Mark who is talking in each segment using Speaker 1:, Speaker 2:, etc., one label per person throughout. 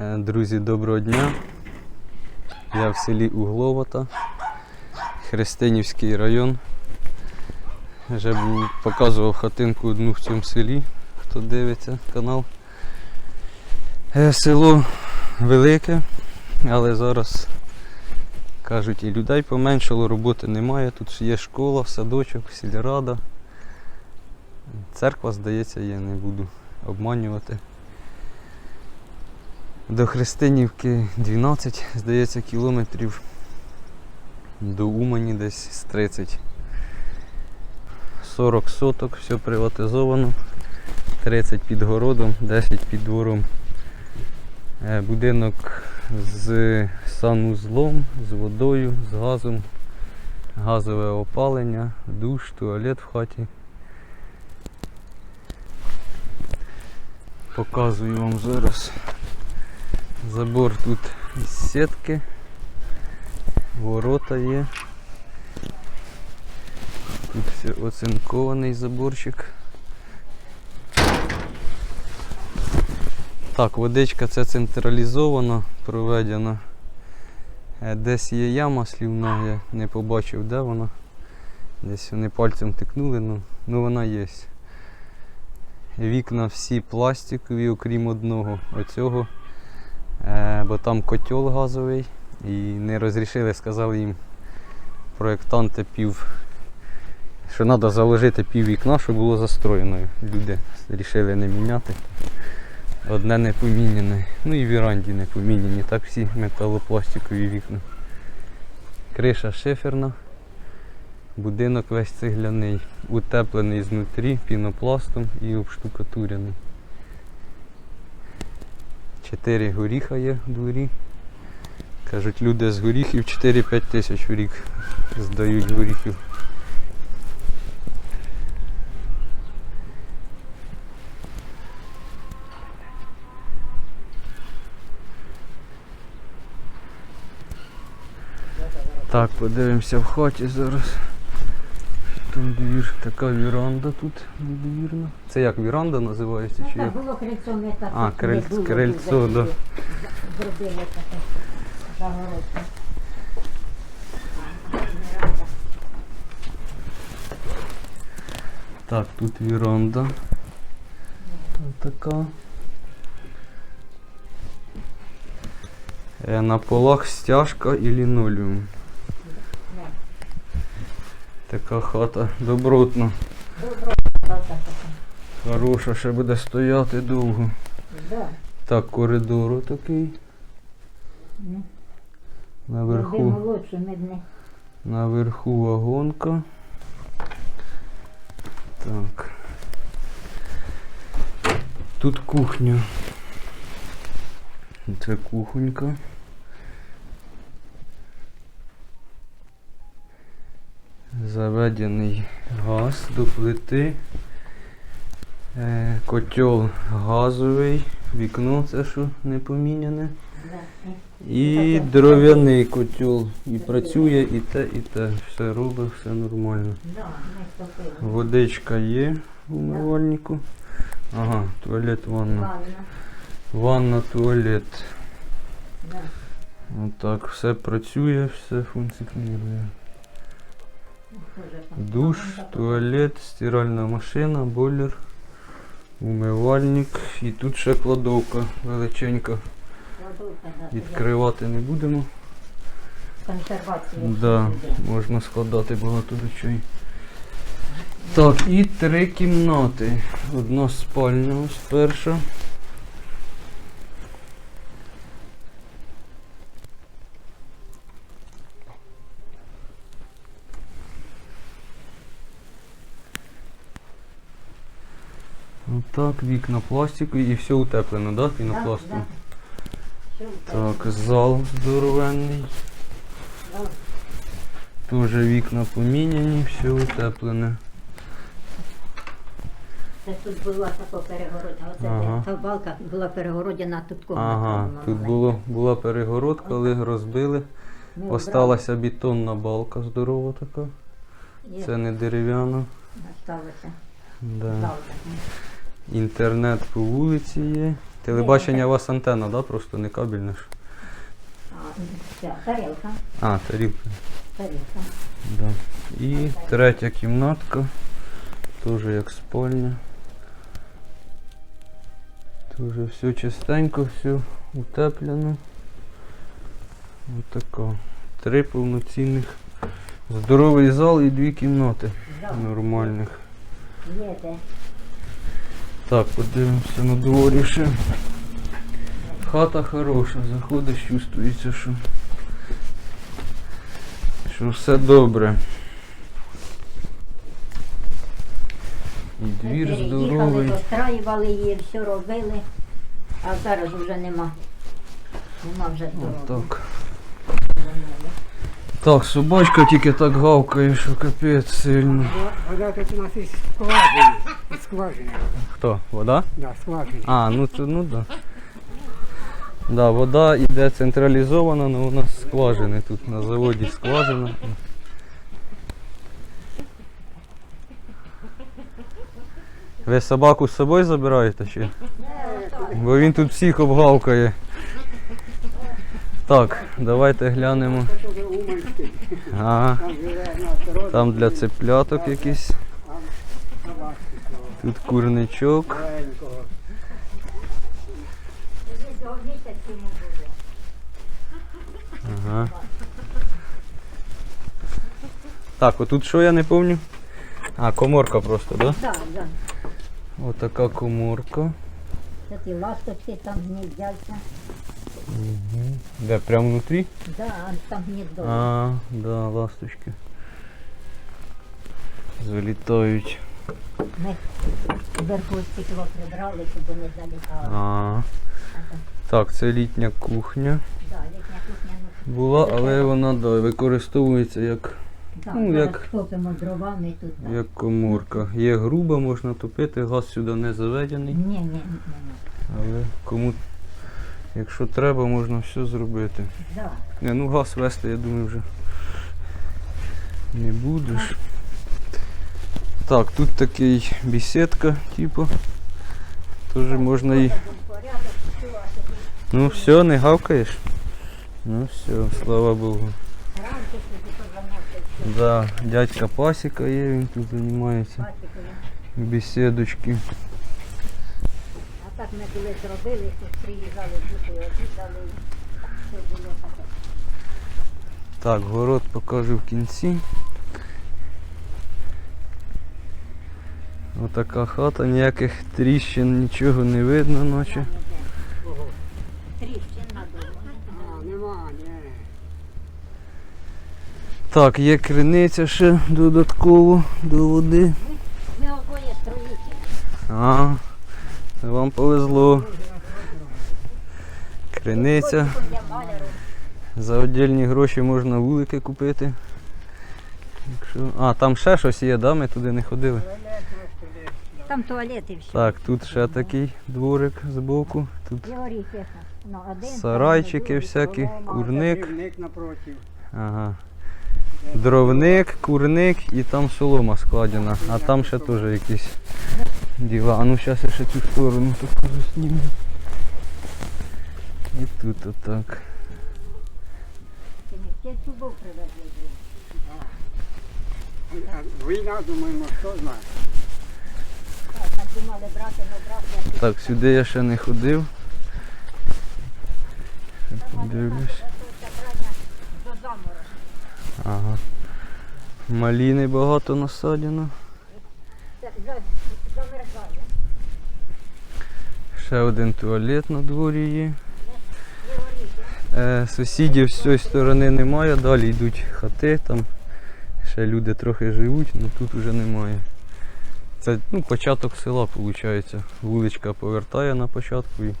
Speaker 1: Е, Друзі, доброго дня. Я в селі Угловата, Христинівський район. Вже показував хатинку одну в цьому селі, хто дивиться канал. Е, Село велике, але зараз кажуть і людей поменшало, роботи немає. Тут є школа, садочок, сільрада. Церква, здається, є, не буду обманювати. До Христинівки 12, здається, кілометрів. До Умані десь з 30. 40 соток, все приватизовано. 30 під городом, 10 під двором. Е, Будинок з санузлом, з водою, з газом, газове опалення, душ, туалет в хаті. Показую вам зараз. Забор тут із сітки, ворота є. Тут все оцинкований заборчик. Так, водичка це централізовано проведена. Е, Десь є яма слівна, я не побачив де вона. Десь вони пальцем тикнули, ну, ну вона є. Вікна всі пластикові, окрім одного. Оцього. Е, бо там котел газовий і не розрішили, сказали їм проєктанти пів, що треба заложити пів вікна, щоб було застроєно. Люди вирішили не міняти. Одне не поміняне. Ну і віранді не поміняні. Так всі металопластикові вікна. Криша шиферна. Будинок весь цегляний, утеплений знутрі пінопластом і обштукатурений. Чотири горіха є в дворі. Кажуть, люди з горіхів 4-5 тисяч в рік здають горіхів. Так, подивимося в хаті зараз. Там двір, така віранда тут недовірна. Це як віранда називається? Чи
Speaker 2: Ну,
Speaker 1: як?
Speaker 2: так було крильцо, ми так
Speaker 1: А,
Speaker 2: не
Speaker 1: крильц-
Speaker 2: було,
Speaker 1: крильцо,
Speaker 2: дуже
Speaker 1: да.
Speaker 2: Зробили таке загородне.
Speaker 1: Так, тут віранда. Така. Е, На полах стяжка і лінолеум. Така хата добротна.
Speaker 2: Добро, правда, така.
Speaker 1: Хороша, ще буде стояти довго.
Speaker 2: Да.
Speaker 1: Так, коридор такий.
Speaker 2: Ну,
Speaker 1: Наверху, наверху вагонка. Так. Тут кухня. Це кухонька. Заведений газ до плити. Е, Котел газовий, вікно це що не поміняне. І дров'яний котел. І працює, і те, і те. Все робить, все нормально. Водичка є в умивальнику. Ага, туалет. Ванна,
Speaker 2: Ванна,
Speaker 1: туалет. Отак, все працює, все функціонує. Душ, туалет, стиральна машина, бойлер, умивальник. І тут ще кладовка величенька. Відкривати не будемо.
Speaker 2: Консервація.
Speaker 1: Да, можна складати багато речей. Так, і три кімнати. Одна спальня ось перша. Отак, вікна пластикові і все утеплено, да, пінопластом? Так, зал здоровенний. Теж вікна поміняні, все утеплене.
Speaker 2: Це тут була така перегородня. Оце
Speaker 1: Ага.
Speaker 2: та балка була перегородена, тут комната.
Speaker 1: Ага, тут було, була перегородка, але розбили.
Speaker 2: Ми
Speaker 1: Осталася бетонна балка здорова така.
Speaker 2: і
Speaker 1: Це не дерев'яна.
Speaker 2: Осталося.
Speaker 1: Да.
Speaker 2: Балка.
Speaker 1: Інтернет по вулиці є. Телебачення у вас антенна, да? Просто не кабельна ж.
Speaker 2: А, ця тарілка,
Speaker 1: А, тарілка.
Speaker 2: тарілка.
Speaker 1: Да. І третя кімнатка. Теж як спальня. Теж все чистенько, все утеплено. Отако. Три повноцінних. Здоровий зал і дві кімнати нормальних.
Speaker 2: Є де.
Speaker 1: Так, подивимося на дворі ще. Хата хороша, заходиш, чувствується, що, що все добре. І двір здоровий.
Speaker 2: достраювали її, все робили, а зараз вже нема. Нема вже.
Speaker 1: Отак. Так, собачка тільки так гавкає, що капець сильно.
Speaker 3: Вода тут у нас із скважини. Із скважини.
Speaker 1: Хто? Вода?
Speaker 3: Да, скважини.
Speaker 1: А, ну це ну да. Да, вода йде централізована, але у нас скважини тут на заводі скважина. Ви собаку з собою забираєте чи? Бо він тут всіх обгавкає. Так, давайте глянемо. Ага,
Speaker 3: Там
Speaker 1: для цепляток якісь. Тут курничок. Ага. Так, отут що я не пам'ятаю? А, коморка просто, да?
Speaker 2: Так, так.
Speaker 1: Отака коморка.
Speaker 2: Ті ласточки там гніздяться.
Speaker 1: Де, прямо внутрі?
Speaker 2: Да, а там гніздо.
Speaker 1: А, да, ласточки. Залітають.
Speaker 2: Ми стекло прибрали, щоб вони залітали.
Speaker 1: А. Так, це літня кухня
Speaker 2: Да, літня кухня, ну,
Speaker 1: була, але вона да, використовується як,
Speaker 2: да,
Speaker 1: Ну,
Speaker 2: зараз
Speaker 1: як-
Speaker 2: топимо дровами тут. Да.
Speaker 1: як коморка. Є груба, можна топити, газ сюди не заведений.
Speaker 2: Ні, ні, ні, ні.
Speaker 1: Але кому, якщо треба, можна все зробити.
Speaker 2: Да.
Speaker 1: Не, ну газ вести, я думаю, вже не будеш. Так, тут такий бесідка, типу. Теж можна і. Ну все, не гавкаєш? Ну все, слава Богу. Да, дядька Пасіка є, він тут займається. Бесідочки.
Speaker 2: Так ми коли зробили, приїжджали діти, обідали. Все було таке.
Speaker 1: Так, город покажу в кінці. Отака хата, ніяких тріщин, нічого не видно
Speaker 3: ні.
Speaker 1: Так, є криниця ще додатково до води.
Speaker 2: Ми обоє строїтелі.
Speaker 1: Вам повезло. Криниця. За отдільні гроші можна вулики купити. Якщо... А, там ще щось є, да? Ми туди не ходили.
Speaker 2: Там туалет і все.
Speaker 1: Так, тут ще такий дворик збоку. Тут.
Speaker 2: Ну,
Speaker 1: сарайчики всякі, курник.
Speaker 3: Напротив.
Speaker 1: Ага. Дровник, курник і там солома складена. А там ще теж якісь діла. А ну зараз я ще цю сторону таку засніму. І тут отак.
Speaker 3: Війна, думаємо, хто знає.
Speaker 2: Так, так думали брати, брати.
Speaker 1: Так, сюди я ще не ходив. Подивлюсь. Ага. Маліни багато насаджено.
Speaker 2: Замерзає.
Speaker 1: Ще один туалет на дворі є. Е, сусідів з цієї сторони немає, далі йдуть хати, там ще люди трохи живуть, але тут вже немає. Це ну, початок села, виходить. Вуличка повертає на початку і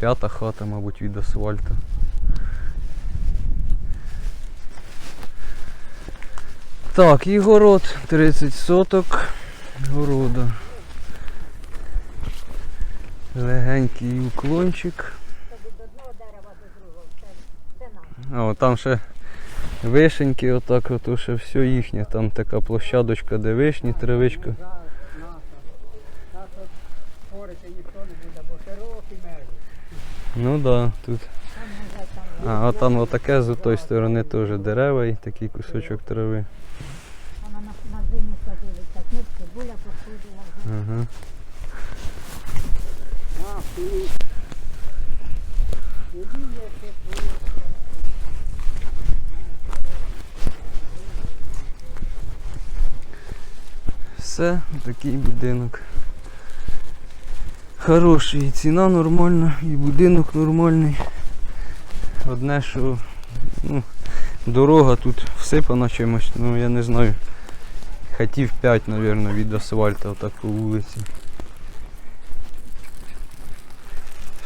Speaker 1: п'ята хата, мабуть, від асфальту. Так, і город 30 соток города. Легенький уклончик. А, от там ще вишеньки, отак, ото ще все їхнє. Там така площадочка, де вишні, травичка.
Speaker 3: От
Speaker 1: Ну так, да, тут. А, а там отаке з тої сторони теж дерева і такий кусочок трави.
Speaker 2: Вона на, буля посходила. вже.
Speaker 1: Ага. Все, такий будинок. Хороший, ціна нормальна, і будинок нормальний. Одне, що ну, дорога тут всипана чимось, ну я не знаю. Хотів 5, мабуть, від асфальту отак по вулиці.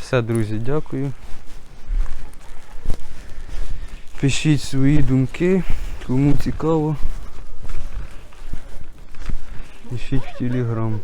Speaker 1: Все, друзі, дякую. Пишіть свої думки, кому цікаво. Пишіть в телеграм.